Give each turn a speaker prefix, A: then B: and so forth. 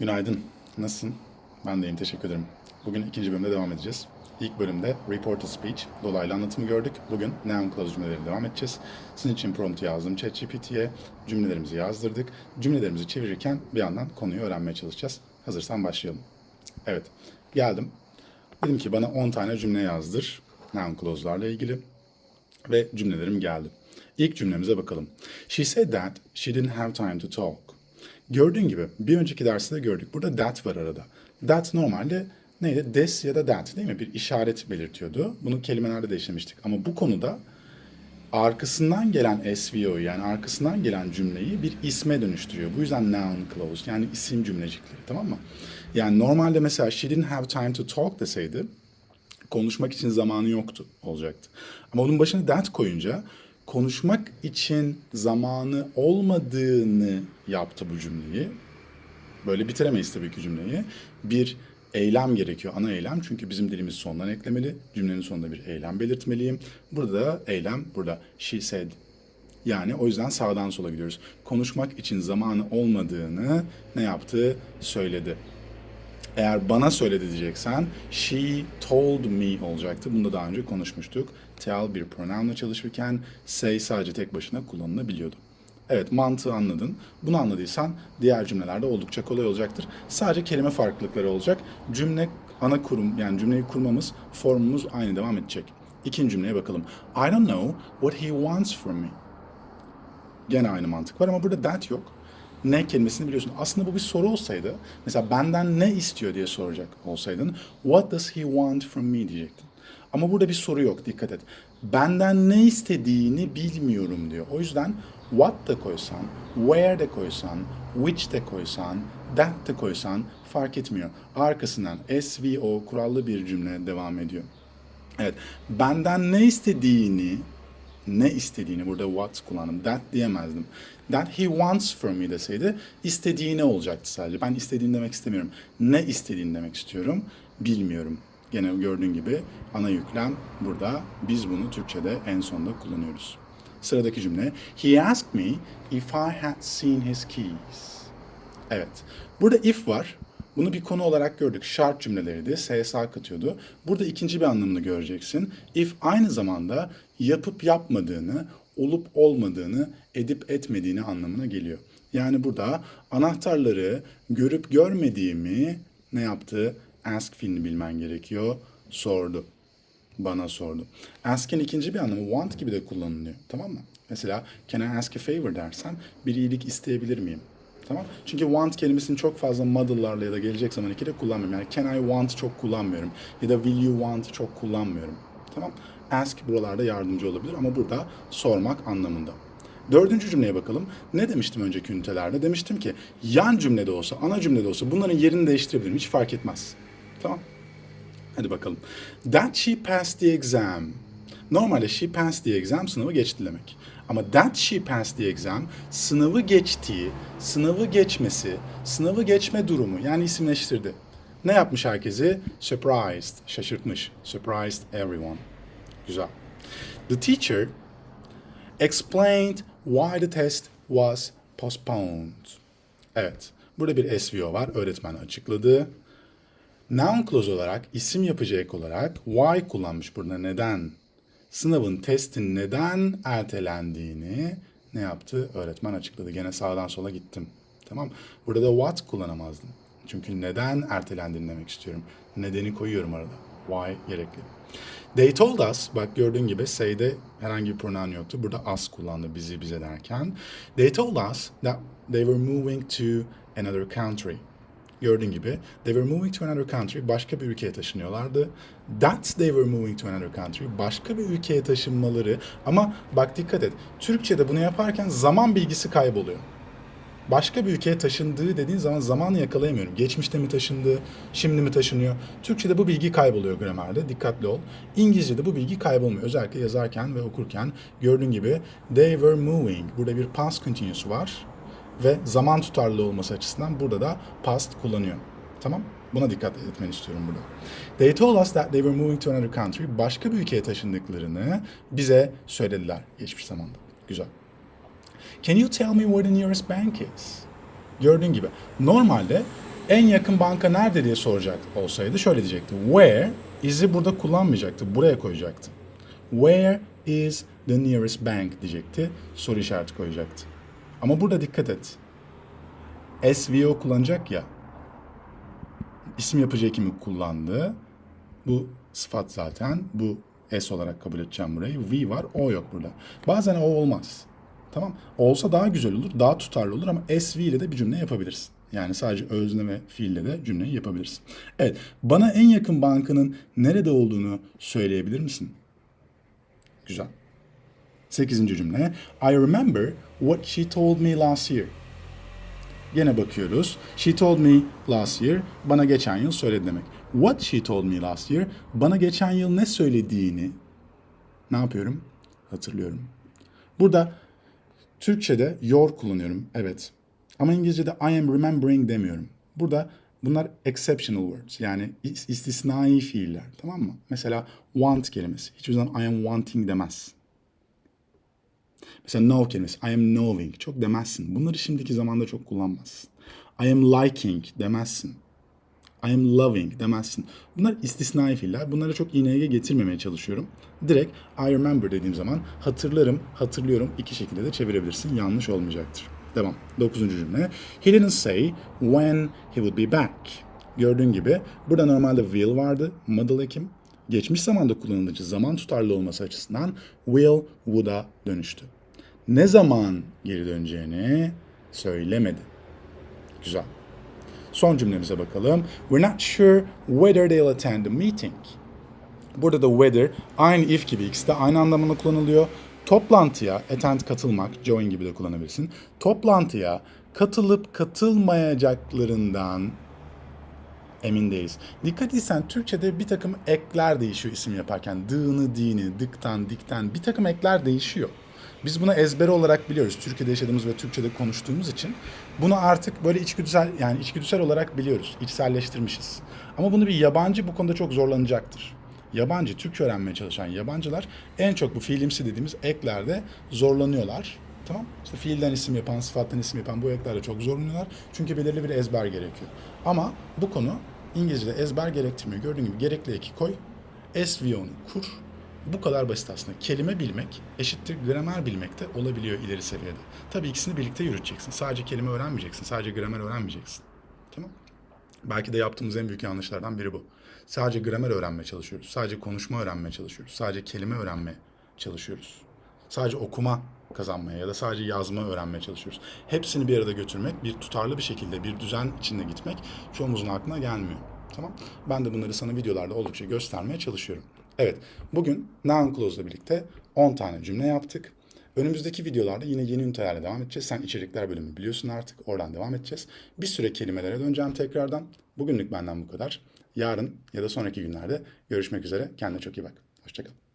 A: Günaydın. Nasılsın? Ben de iyiyim. Teşekkür ederim. Bugün ikinci bölümde devam edeceğiz. İlk bölümde report to speech, dolaylı anlatımı gördük. Bugün noun clause cümleleri devam edeceğiz. Sizin için prompt yazdım ChatGPT'ye. Cümlelerimizi yazdırdık. Cümlelerimizi çevirirken bir yandan konuyu öğrenmeye çalışacağız. Hazırsan başlayalım. Evet. Geldim. Dedim ki bana 10 tane cümle yazdır. Noun clause'larla ilgili. Ve cümlelerim geldi. İlk cümlemize bakalım. She said that she didn't have time to talk. Gördüğün gibi bir önceki derste de gördük. Burada that var arada. That normalde neydi? This ya da that değil mi? Bir işaret belirtiyordu. Bunu kelimelerde de işlemiştik. Ama bu konuda arkasından gelen SVO yani arkasından gelen cümleyi bir isme dönüştürüyor. Bu yüzden noun clause yani isim cümlecikleri tamam mı? Yani normalde mesela she didn't have time to talk deseydi konuşmak için zamanı yoktu olacaktı. Ama onun başına that koyunca konuşmak için zamanı olmadığını yaptı bu cümleyi. Böyle bitiremeyiz tabii ki cümleyi. Bir eylem gerekiyor, ana eylem. Çünkü bizim dilimiz sondan eklemeli. Cümlenin sonunda bir eylem belirtmeliyim. Burada da eylem, burada she said. Yani o yüzden sağdan sola gidiyoruz. Konuşmak için zamanı olmadığını ne yaptı? Söyledi. Eğer bana söyledi diyeceksen she told me olacaktı. Bunu da daha önce konuşmuştuk. Tell bir pronounla çalışırken say sadece tek başına kullanılabiliyordu. Evet mantığı anladın. Bunu anladıysan diğer cümlelerde oldukça kolay olacaktır. Sadece kelime farklılıkları olacak. Cümle ana kurum yani cümleyi kurmamız, formumuz aynı devam edecek. İkinci cümleye bakalım. I don't know what he wants from me. Gene aynı mantık var ama burada that yok. Ne kelimesini biliyorsun. Aslında bu bir soru olsaydı, mesela benden ne istiyor diye soracak olsaydın, what does he want from me diyecektin. Ama burada bir soru yok, dikkat et. Benden ne istediğini bilmiyorum diyor. O yüzden what da koysan, where de koysan, which de koysan, that de koysan fark etmiyor. Arkasından SVO kurallı bir cümle devam ediyor. Evet, benden ne istediğini ne istediğini burada what kullandım. That diyemezdim. That he wants from me deseydi istediğini olacaktı sadece. Ben istediğini demek istemiyorum. Ne istediğini demek istiyorum. Bilmiyorum. Gene gördüğün gibi ana yüklem burada. Biz bunu Türkçe'de en sonda kullanıyoruz. Sıradaki cümle. He asked me if I had seen his keys. Evet. Burada if var. Bunu bir konu olarak gördük. Şart cümleleriydi. SSA katıyordu. Burada ikinci bir anlamını göreceksin. If aynı zamanda yapıp yapmadığını, olup olmadığını, edip etmediğini anlamına geliyor. Yani burada anahtarları görüp görmediğimi ne yaptı? Ask fiilini bilmen gerekiyor. Sordu. Bana sordu. Ask'in ikinci bir anlamı want gibi de kullanılıyor. Tamam mı? Mesela can I ask a favor dersen bir iyilik isteyebilir miyim? Tamam. Çünkü want kelimesini çok fazla modal'larla ya da gelecek zaman ikide kullanmıyorum. Yani can I want çok kullanmıyorum. Ya da will you want çok kullanmıyorum. Tamam. Ask buralarda yardımcı olabilir ama burada sormak anlamında. Dördüncü cümleye bakalım. Ne demiştim önceki ünitelerde? Demiştim ki yan cümlede olsa, ana cümlede olsa bunların yerini değiştirebilirim. Hiç fark etmez. Tamam. Hadi bakalım. That she passed the exam. Normalde she passed the exam sınavı geçti demek. Ama that she passed the exam sınavı geçtiği, sınavı geçmesi, sınavı geçme durumu yani isimleştirdi. Ne yapmış herkesi? Surprised, şaşırtmış. Surprised everyone. Güzel. The teacher explained why the test was postponed. Evet. Burada bir SVO var. Öğretmen açıkladı. Noun clause olarak, isim yapacak olarak why kullanmış burada neden. Sınavın testin neden ertelendiğini ne yaptı? Öğretmen açıkladı. Gene sağdan sola gittim. Tamam. Burada da what kullanamazdım. Çünkü neden ertelendiğini demek istiyorum. Nedeni koyuyorum arada. Why gerekli. They told us, bak gördüğün gibi say'de herhangi bir pronoun yoktu. Burada us kullandı bizi bize derken. They told us that they were moving to another country. Gördüğün gibi they were moving to another country. Başka bir ülkeye taşınıyorlardı. That they were moving to another country. Başka bir ülkeye taşınmaları. Ama bak dikkat et. Türkçe'de bunu yaparken zaman bilgisi kayboluyor. Başka bir ülkeye taşındığı dediğin zaman zamanı yakalayamıyorum. Geçmişte mi taşındı, şimdi mi taşınıyor? Türkçe'de bu bilgi kayboluyor gramerde. Dikkatli ol. İngilizce'de bu bilgi kaybolmuyor. Özellikle yazarken ve okurken gördüğün gibi they were moving. Burada bir past continuous var ve zaman tutarlılığı olması açısından burada da past kullanıyor. Tamam? Buna dikkat etmeni istiyorum burada. They told us that they were moving to another country. Başka bir ülkeye taşındıklarını bize söylediler geçmiş zamanda. Güzel. Can you tell me where the nearest bank is? Gördüğün gibi normalde En yakın banka nerede diye soracak olsaydı şöyle diyecekti. Where is'i burada kullanmayacaktı. Buraya koyacaktı. Where is the nearest bank diyecekti. Soru işareti koyacaktı. Ama burada dikkat et. SVO kullanacak ya. İsim yapıcı ekimi kullandı. Bu sıfat zaten. Bu S olarak kabul edeceğim burayı. V var, O yok burada. Bazen O olmaz. Tamam. Olsa daha güzel olur, daha tutarlı olur ama SV ile de bir cümle yapabilirsin. Yani sadece özne ve fiille de cümleyi yapabilirsin. Evet, bana en yakın bankanın nerede olduğunu söyleyebilir misin? Güzel. Sekizinci cümle. I remember what she told me last year. Yine bakıyoruz. She told me last year. Bana geçen yıl söyledi demek. What she told me last year. Bana geçen yıl ne söylediğini ne yapıyorum? Hatırlıyorum. Burada Türkçe'de your kullanıyorum. Evet. Ama İngilizce'de I am remembering demiyorum. Burada bunlar exceptional words. Yani is- istisnai fiiller. Tamam mı? Mesela want kelimesi. Hiçbir zaman I am wanting demez. Mesela know kelimesi. I am knowing. Çok demezsin. Bunları şimdiki zamanda çok kullanmazsın. I am liking demezsin. I am loving demezsin. Bunlar istisnai fiiller. Bunları çok iğneye getirmemeye çalışıyorum. Direkt I remember dediğim zaman hatırlarım, hatırlıyorum iki şekilde de çevirebilirsin. Yanlış olmayacaktır. Devam. Dokuzuncu cümle. He didn't say when he would be back. Gördüğün gibi burada normalde will vardı. Modal ekim. Geçmiş zamanda kullanılıcı zaman tutarlı olması açısından will would'a dönüştü. Ne zaman geri döneceğini söylemedi. Güzel. Son cümlemize bakalım. We're not sure whether they'll attend the meeting. Burada da whether aynı if gibi ikisi de aynı anlamında kullanılıyor. Toplantıya attend katılmak, join gibi de kullanabilirsin. Toplantıya katılıp katılmayacaklarından emin değiliz. Dikkat etsen Türkçe'de bir takım ekler değişiyor isim yaparken. Dığını, dini, dıktan, dikten bir takım ekler değişiyor. Biz bunu ezber olarak biliyoruz. Türkiye'de yaşadığımız ve Türkçe'de konuştuğumuz için bunu artık böyle içgüdüsel yani içgüdüsel olarak biliyoruz. içselleştirmişiz. Ama bunu bir yabancı bu konuda çok zorlanacaktır. Yabancı, Türkçe öğrenmeye çalışan yabancılar en çok bu fiilimsi dediğimiz eklerde zorlanıyorlar. Tamam. İşte fiilden isim yapan, sıfattan isim yapan bu eklerde çok zorlanıyorlar. Çünkü belirli bir ezber gerekiyor. Ama bu konu İngilizce'de ezber gerektirmiyor. Gördüğün gibi gerekli eki koy. SVO'nu kur. Bu kadar basit aslında. Kelime bilmek eşittir gramer bilmek de olabiliyor ileri seviyede. Tabii ikisini birlikte yürüteceksin. Sadece kelime öğrenmeyeceksin. Sadece gramer öğrenmeyeceksin. Tamam. Belki de yaptığımız en büyük yanlışlardan biri bu. Sadece gramer öğrenmeye çalışıyoruz. Sadece konuşma öğrenmeye çalışıyoruz. Sadece kelime öğrenmeye çalışıyoruz. Sadece okuma kazanmaya ya da sadece yazma öğrenmeye çalışıyoruz. Hepsini bir arada götürmek, bir tutarlı bir şekilde, bir düzen içinde gitmek çoğumuzun aklına gelmiyor. Tamam? Ben de bunları sana videolarda oldukça göstermeye çalışıyorum. Evet, bugün noun clause ile birlikte 10 tane cümle yaptık. Önümüzdeki videolarda yine yeni ünitelerle devam edeceğiz. Sen içerikler bölümü biliyorsun artık. Oradan devam edeceğiz. Bir süre kelimelere döneceğim tekrardan. Bugünlük benden bu kadar. Yarın ya da sonraki günlerde görüşmek üzere. Kendine çok iyi bak. Hoşçakal.